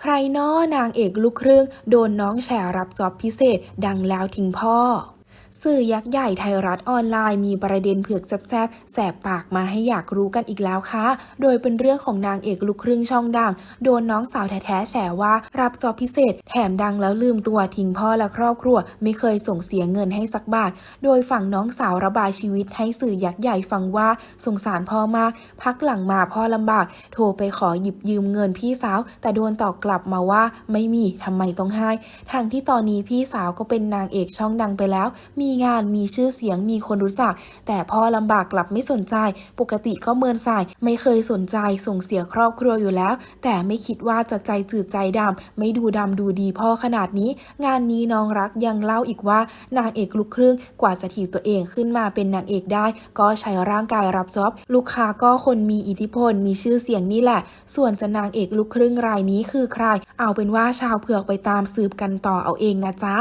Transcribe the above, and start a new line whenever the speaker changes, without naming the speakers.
ใครน้อนางเอกลูกครึ่ง โดนน้องแฉรับจอบพิเศษ ดังแล้วทิ้งพ่อ สื่อยักษ์ใหญ่ไทยรัฐออนไลน์มีประเด็นเผือกแซบๆแสบปากมาให้อยากรู้กันอีกแล้วค่ะ โดยเป็นเรื่องของนางเอกลูกครึ่งช่องดัง โดนน้องสาวแท้ๆแฉว่ารับจอบพิเศษ แถมดังแล้วลืมตัวทิ้งพ่อและครอบครัว ไม่เคยส่งเสียเงินให้สักบาท โดยฝั่งน้องสาวระบายชีวิตให้สื่อยักษ์ใหญ่ฟังว่าสงสารพ่อมาก พักหลังมาพ่อลำบาก โทรไปขอหยิบยืมเงินพี่สาว แต่โดนตอบกลับมาว่าไม่มีทำไมต้องให้ทางที่ตอนนี้พี่สาวก็เป็นนางเอกช่องดังไปแล้วมีงานมีชื่อเสียงมีคนรู้จัก แต่พ่อลำบากกลับไม่สนใจ ปกติก็เมินสาย ไม่เคยสนใจส่งเสียครอบครัวอยู่แล้ว แต่ไม่คิดว่าจะใจจืดใจดำไม่ดูดำดูดีพ่อขนาดนี้ งานนี้น้องรักยังเล่าอีกว่านางเอกลูกครึ่งกว่าจะถีบตัวเองขึ้นมาเป็นนางเอกได้ ก็ใช้ร่างกายรับจ็อบลูกค้าก็คนมีอิทธิพลมีชื่อเสียงนี่แหละ ส่วนจะนางเอกลูกครึ่งรายนี้คือใคร เอาเป็นว่าชาวเผือกไปตามสืบกันต่อเอาเองนะจ๊ะ